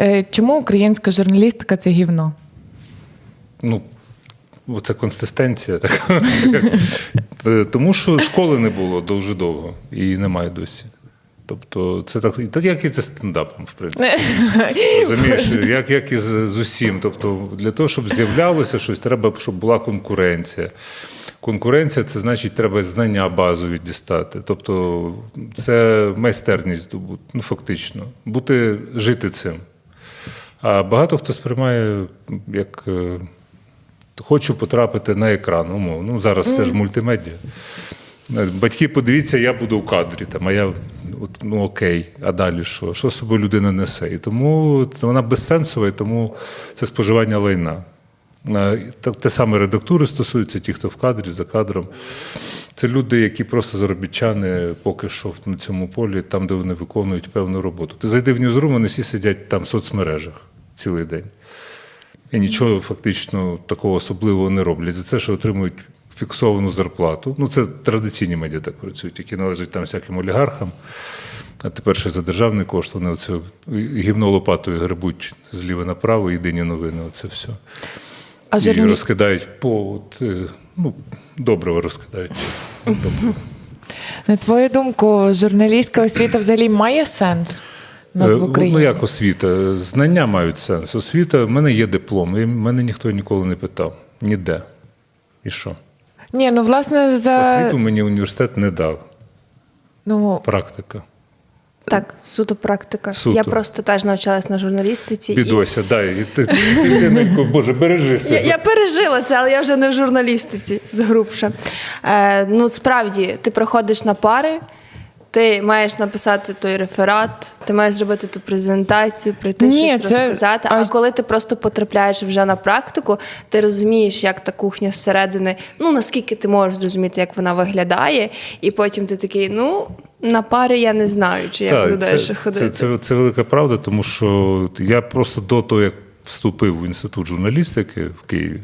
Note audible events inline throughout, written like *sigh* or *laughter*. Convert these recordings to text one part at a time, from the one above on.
Е, Чому українська журналістика це гівно? Ну, це консистенція така. *laughs* Тому що школи не було дуже довго і немає досі. Тобто, це так, так як і це стендапом, в принципі. *laughs* Розумієш, як, як і з, з усім. Тобто, для того, щоб з'являлося щось, треба, щоб була конкуренція. Конкуренція це значить, треба знання базові дістати. Тобто, це майстерність здобути, ну фактично, бути жити цим. А багато хто сприймає як. е, Хочу потрапити на екран, умовно. Ну, зараз все ж мультимедіа. Батьки, подивіться, я буду в кадрі, там, а я от, ну окей, а далі що? Що з собою людина несе? І тому вона безсенсова, і тому це споживання лайна. Те саме редактури стосуються, ті, хто в кадрі, за кадром. Це люди, які просто заробітчани поки що на цьому полі, там, де вони виконують певну роботу. Ти зайди в ньюзрум, вони всі сидять там в соцмережах цілий день. І нічого фактично такого особливого не роблять. За це, що отримують фіксовану зарплату. Ну, це традиційні медіа так працюють, які належать там всяким олігархам. А тепер ще за державний кошт вони оце гівно лопатою гребуть зліва направо, єдині новини, оце все. А І журналі... розкидають по от, е, ну, добриво розкидають. Добриво. на твою думку, журналістська освіта взагалі має сенс нас Е, в Україні? Ну, як освіта? Знання мають сенс. Освіта, в мене є диплом, і мене ніхто ніколи не питав. Ніде. І що? Ні, ну власне за Освіту мені університет не дав. ну Практика. Так, суто практика. Суто. Я просто теж навчалась на журналістиці. І... Бідося, дай. І ти, ти, ти, ти, Боже, бережи себе. Я, я пережила це, але я вже не в журналістиці згрубша. Е, ну, справді, ти приходиш на пари, ти маєш написати той реферат, ти маєш зробити ту презентацію, прийти Ні, щось це- розказати. а- А коли ти просто потрапляєш вже на практику, ти розумієш, як та кухня зсередини, ну наскільки ти можеш зрозуміти, як вона виглядає, і потім ти такий, ну. На пари я не знаю, чи я буду далі ходити. це, це, це велика правда, тому що я просто до того, як вступив в інститут журналістики в Києві,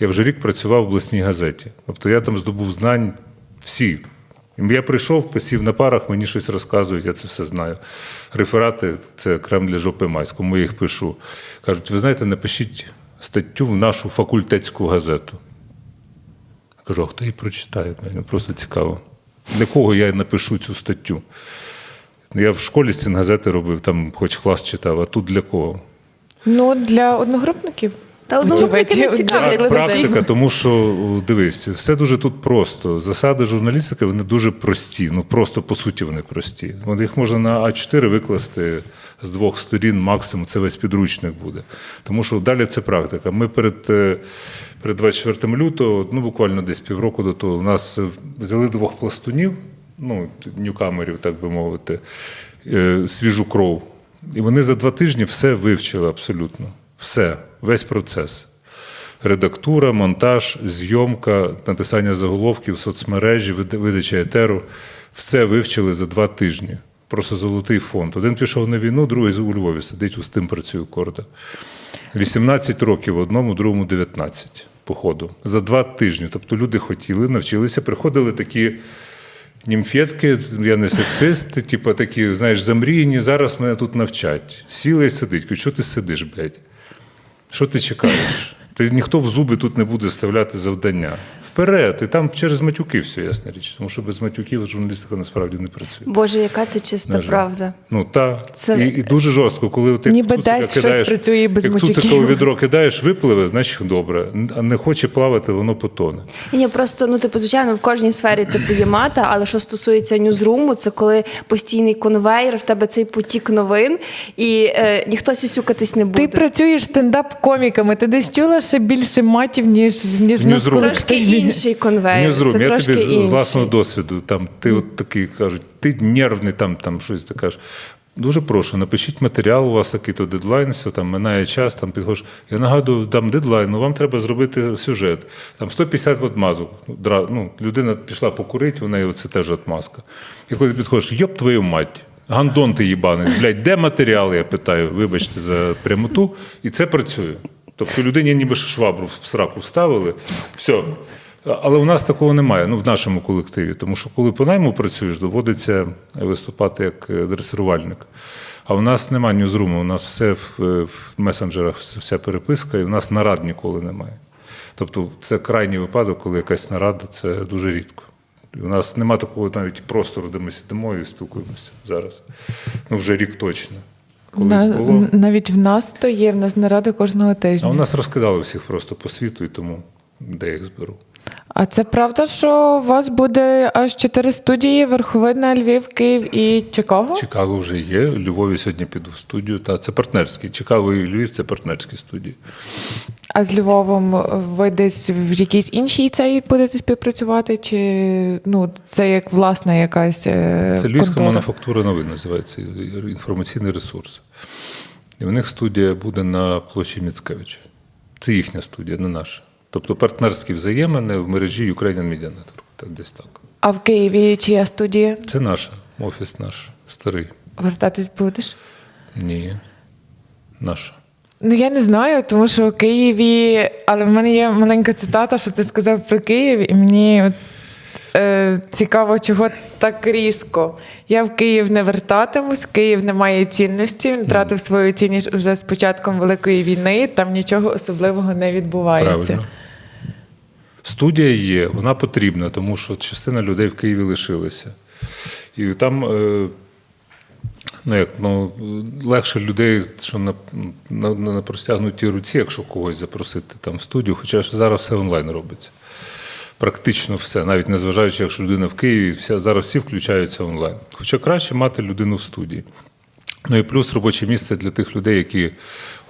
я вже рік працював в обласній газеті. Тобто я там здобув знань всі. Я прийшов, посів на парах, мені щось розказують, я це все знаю. Реферати це крем для жопи майсь, кому я їх пишу. Кажуть, ви знаєте, напишіть статтю в нашу факультетську газету. Я кажу, а хто її прочитає? Мені просто цікаво. Для кого я напишу цю статтю? Я в школі стінгазети робив, там хоч клас читав, а тут для кого? ну для одногрупників. Та одногрупники не цікавляться. Практика, тому що дивись, все дуже тут просто. Засади журналістики вони дуже прості. Ну просто по суті вони прості. От їх можна на А4 викласти з двох сторін, максимум це весь підручник буде. Тому що далі це практика. Ми перед, е, перед 24 лютого, ну буквально десь півроку до того, у нас е, взяли двох пластунів, ну, ньюкамерів, так би мовити, е, свіжу кров. І вони за два тижні все вивчили абсолютно. Все, весь процес. Редактура, монтаж, зйомка, написання заголовків, соцмережі, видача етеру. Все вивчили за два тижні. Просто золотий фонд. Один пішов на війну, другий у Львові сидить, з тим працює корда. 18 років одному, другому 19 по ходу. За два тижні. Тобто люди хотіли, навчилися, приходили такі німфетки, я не сексист, типу такі, знаєш, замріяні, зараз мене тут навчать. Сіли і сидить. Кажуть, що ти сидиш, блядь? Що ти чекаєш? Ти ніхто в зуби тут не буде вставляти завдання. Вперед, і там через матюки все ясна річ. Тому що без матюків журналістика насправді не працює. Боже, яка це чиста правда. Ну та Це- і, і дуже жорстко, коли ти Ніби десь щось працює і без як матюків. цуцика у відро кидаєш, випливе, значить добре. А не хоче плавати, воно потоне. Ні, просто ну типу, звичайно, в кожній сфері типу є мата, але що стосується ньюзруму, це коли постійний конвейер, в тебе цей потік новин, і е, ніхто сюсюкатись не буде. Ти працюєш стендап-коміками. Ти десь чула ще більше матів, ніж ніж Ньюзрум. Трошки? Інший конвейер. Ньюзрум, це я трошки тобі з власного досвіду. Там ти от такий кажуть, ти нервний, там, там щось ти кажеш. Дуже прошу, напишіть матеріал, у вас такий-то дедлайн, все там минає час, там підходиш. Я нагадую, дам дедлайн, ну вам треба зробити сюжет. Там 150 отмазок. Ну, Ну, людина пішла покурити, у неї це теж отмазка. І коли ти підходиш, йоп твою мать, гандон ти їбаний, блядь, де матеріал? Я питаю, вибачте за прямоту, і це працює. Тобто людині ніби швабру в сраку вставили, все. Але у нас такого немає, ну в нашому колективі. Тому що коли по найму працюєш, доводиться виступати як е, дресирувальник. А у нас немає ньюзруму, у нас все в, е, в месенджерах, вся переписка, і у нас нарад ніколи немає. Тобто це крайній випадок, коли якась нарада, це дуже рідко. І у нас немає такого навіть простору, де ми сидимо і спілкуємося зараз. Ну, вже рік точно. Колись На- було. навіть в нас то є, в нас нарада кожного тижня. А у нас розкидали всіх просто по світу, і тому де їх зберу. А це правда, що у вас буде аж чотири студії: Верховина, Львів, Київ і Чикаго? Чикаго вже є. У Львові сьогодні піду в студію. Та це партнерські. Чикаго і Львів це партнерські студії. А з Львовом ви десь в якійсь іншій цей будете співпрацювати? Чи ну це як власна якась е, Це Львівська контора? мануфактура новин називається інформаційний ресурс. І в них студія буде на площі Міцкевича. Це їхня студія, не наша. Тобто партнерські взаємини в мережі Ukrainian Media Network. Так, десь так. А в Києві чия студія? Це наша, офіс наш, старий. Вертатись будеш? Ні. Наша. Ну я не знаю, тому що в Києві, але в мене є маленька цитата, що ти сказав про Київ, і мені от, е, цікаво, чого так різко. Я в Київ не вертатимусь, Київ не має цінності, він втратив свою цінність уже з початком Великої війни, там нічого особливого не відбувається. Правильно. Студія є, вона потрібна, тому що частина людей в Києві лишилася. І там е, ну, як, ну, легше людей, що на, на, на простягнутій руці, якщо когось запросити там в студію, хоча що зараз все онлайн робиться. Практично все, навіть незважаючи, якщо людина в Києві, вся, зараз всі включаються онлайн. Хоча краще мати людину в студії. Ну і плюс робоче місце для тих людей, які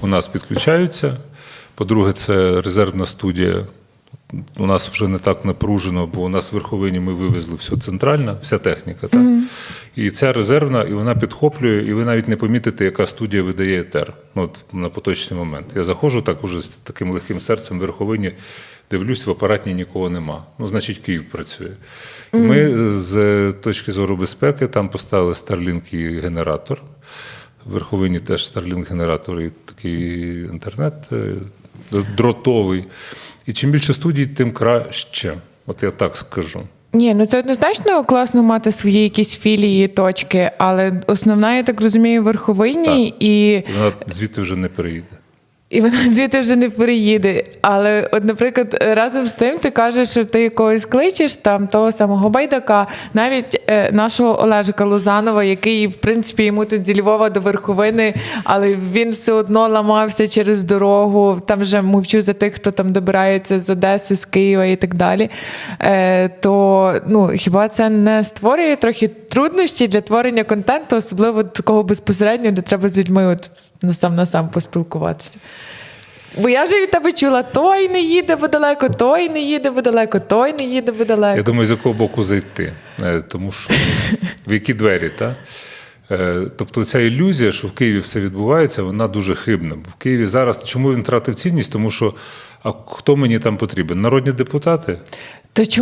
у нас підключаються. По-друге, це резервна студія. У нас вже не так напружено, бо у нас в верховині ми вивезли все центральна, вся техніка. Так? І ця резервна, і вона підхоплює, і ви навіть не помітите, яка студія видає етер ну, от на поточний момент. Я заходжу так уже з таким легким серцем в верховині, дивлюсь, в апаратні нікого нема. Ну, значить, Київ працює. І ми е, з точки зору безпеки там поставили Starlink і генератор. В верховині теж Starlink генератор і такий інтернет е, дротовий. І чим більше студій, тим краще. От я так скажу. Ні, ну це однозначно класно мати свої якісь філії, точки, але основна, я так розумію, в верховині і. Вона звідти вже не переїде. І вона *laughs* звідти вже не переїде. Але, от, наприклад, разом з тим ти кажеш, що ти когось кличеш там того самого байдака, навіть е, нашого Олежика Лузанова, який, в принципі, йому тут зі Львова до верховини, але він все одно ламався через дорогу. Там вже мовчу за тих, хто там добирається з Одеси, з Києва і так далі. Е, то ну, хіба це не створює трохи труднощі для творення контенту, особливо такого безпосереднього, де треба з людьми от насам на сам поспілкуватися. Бо я вже від тебе чула: той не їде бо далеко, той не їде бо далеко, той не їде бо Я думаю, з якого боку зайти. Е, Тому що в які двері, так? Тобто ця ілюзія, що в Києві все відбувається, вона дуже хибна. Бо в Києві зараз чому він втратив цінність? Тому що а хто мені там потрібен? Народні депутати? То